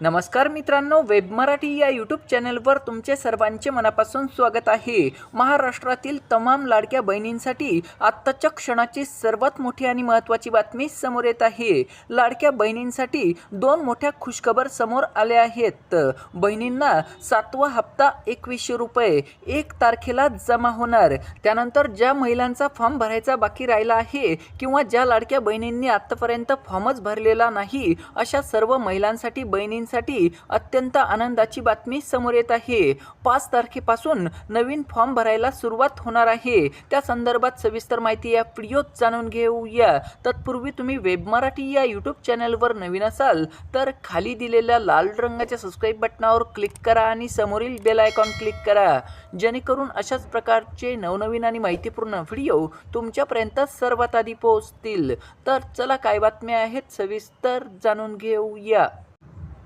नमस्कार मित्रांनो वेब मराठी या यूट्यूब चॅनलवर तुमचे सर्वांचे मनापासून स्वागत आहे. महाराष्ट्रातील तमाम लाडक्या बहिणींसाठी आत्ताच्या क्षणाची सर्वात मोठी आणि महत्त्वाची बातमी समोर येत आहे. लाडक्या बहिणींसाठी दोन मोठ्या खुशखबर समोर आल्या आहेत. बहिणींना सातवा हप्ता एकवीसशे रुपये एक तारखेला जमा होणार. त्यानंतर ज्या महिलांचा फॉर्म भरायचा बाकी राहिला आहे किंवा ज्या लाडक्या बहिणींनी आत्तापर्यंत फॉर्मच भरलेला नाही अशा सर्व महिलांसाठी बहिणींसाठी अत्यंत आनंदाची बातमी समोर येत आहे. पाच तारखेपासून नवीन फॉर्म भरायला सुरुवात होणार आहे. त्या संदर्भात सविस्तर माहिती या व्हिडिओत जाणून घेऊया. तत्पूर्वी तुम्ही वेब मराठी या यूट्यूब चॅनलवर नवीन असाल तर खाली दिलेल्या लाल रंगाच्या सबस्क्राईब बटनावर क्लिक करा आणि समोरील बेल आयकॉन क्लिक करा. जेणेकरून अशाच प्रकारचे नवनवीन आणि माहितीपूर्ण व्हिडिओ तुमच्यापर्यंत सर्वात आधी पोहोचतील. तर चला काय बातम्या आहेत सविस्तर जाणून घेऊया.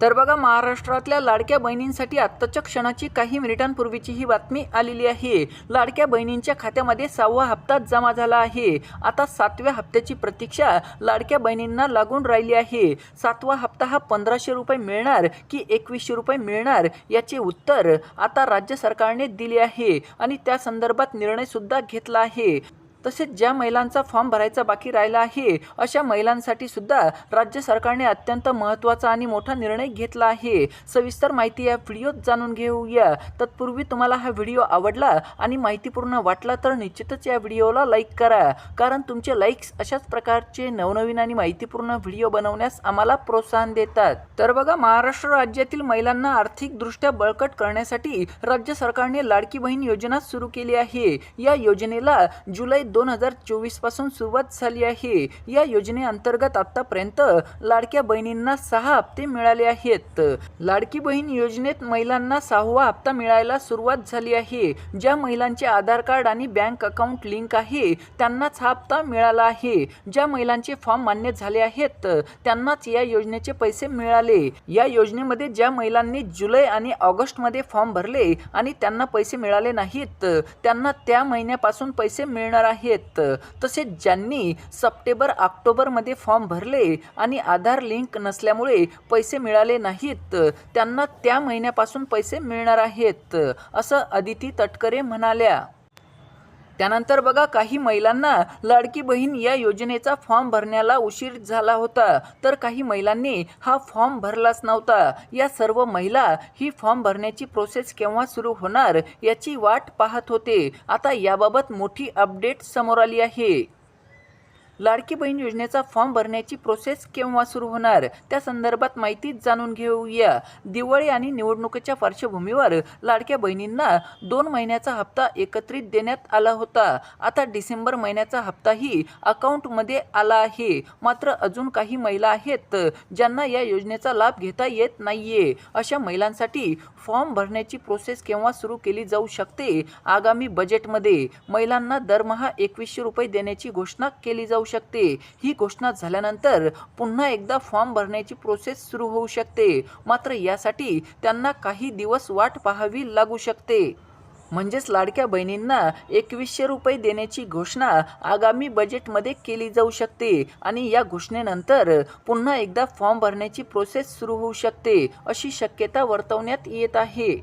तर बघा महाराष्ट्रातल्या लाडक्या बहिणींसाठी आत्ताच्या क्षणाची काही मिनिटांपूर्वीची ही बातमी आलेली आहे. लाडक्या बहिणींच्या खात्यामध्ये सहावा हप्ता जमा झाला आहे. आता सातव्या हप्त्याची प्रतीक्षा लाडक्या बहिणींना लागून राहिली आहे. सातवा हप्ता हा पंधराशे रुपये मिळणार की एकवीसशे रुपये मिळणार याचे उत्तर आता राज्य सरकारने दिले आहे आणि त्या संदर्भात निर्णयसुद्धा घेतला आहे. तसेच ज्या महिलांचा फॉर्म भरायचा बाकी राहिला आहे अशा महिलांसाठी सुद्धा राज्य सरकारने अत्यंत महत्त्वाचा आणि मोठा निर्णय घेतला आहे. सविस्तर माहिती या व्हिडिओत जाणून घेऊया. तत्पूर्वी तुम्हाला हा व्हिडिओ आवडला आणि माहितीपूर्ण वाटला तर निश्चितच या व्हिडिओला लाईक करा. कारण तुमचे लाईक्स अशाच प्रकारचे नवनवीन आणि माहितीपूर्ण व्हिडिओ बनवण्यास आम्हाला प्रोत्साहन देतात. तर बघा महाराष्ट्र राज्यातील महिलांना आर्थिकदृष्ट्या बळकट करण्यासाठी राज्य सरकारने लाडकी बहीण योजना सुरू केली आहे. या योजनेला जुलै दोन दोन हजार चोवीसपासून सुरुवात झाली आहे. या योजनेअंतर्गत आतापर्यंत लाडक्या बहिणींना सहा हप्ते मिळाले आहेत. लाडकी बहीण योजनेत महिलांना सहावा हप्ता मिळायला सुरुवात झाली आहे. ज्या महिलांचे आधार कार्ड आणि बँक अकाउंट लिंक आहे त्यांनाच हा हप्ता मिळाला आहे. ज्या महिलांचे फॉर्म मान्य झाले आहेत त्यांनाच या योजनेचे पैसे मिळाले. या योजनेमध्ये ज्या महिलांनी जुलै आणि ऑगस्टमध्ये फॉर्म भरले आणि त्यांना पैसे मिळाले नाहीत त्यांना त्या महिन्यापासून पैसे मिळणार आहेत. तसेच ज्यांनी सप्टेंबर ऑक्टोबरमध्ये फॉर्म भरले आणि आधार लिंक नसल्यामुळे पैसे मिळाले नाहीत त्यांना त्या महिन्यापासून पैसे मिळणार आहेत असं अदिती तटकरे म्हणाल्या. त्यानंतर बघा काही महिलांना लाडकी बहीण या योजनेचा फॉर्म भरण्याला उशीर झाला होता. तर काही महिलांनी हा फॉर्म भरलाच नव्हता. या सर्व महिला ही फॉर्म भरण्याची प्रोसेस केव्हा सुरू होणार याची वाट पाहत होते. आता याबाबत मोठी अपडेट समोर आली आहे. लाडकी बहीण योजनेचा फॉर्म भरण्याची प्रोसेस केव्हा सुरू होणार? त्या संदर्भात माहिती जाणून घेऊया. दिवाळी आणि निवडणुकीच्या पार्श्वभूमीवर लाडक्या बहिणींना दोन महिन्याचा हप्ता एकत्रित देण्यात आला होता. आता डिसेंबर महिन्याचा हप्ताही अकाउंटमध्ये आला आहे. मात्र अजून काही महिला आहेत ज्यांना या योजनेचा लाभ घेता येत नाहीये. अशा महिलांसाठी फॉर्म भरण्याची प्रोसेस केव्हा सुरू केली जाऊ शकते? आगामी बजेटमध्ये महिलांना दरमहा एकवीसशे रुपये देण्याची घोषणा केली जाऊ शकते. ही घोषणा झाल्यानंतर पुन्हा एकदा फॉर्म भरण्याची प्रोसेस सुरू होऊ शकते. मात्र यासाठी त्यांना काही दिवस वाट पाहावी लागू शकते. म्हणजेच लाडक्या बहिणींना एकवीसशे रुपये देण्याची घोषणा आगामी बजेटमध्ये केली जाऊ शकते आणि या घोषणेनंतर पुन्हा एकदा फॉर्म भरण्याची प्रोसेस सुरू होऊ शकते अशी शक्यता वर्तवण्यात येत आहे.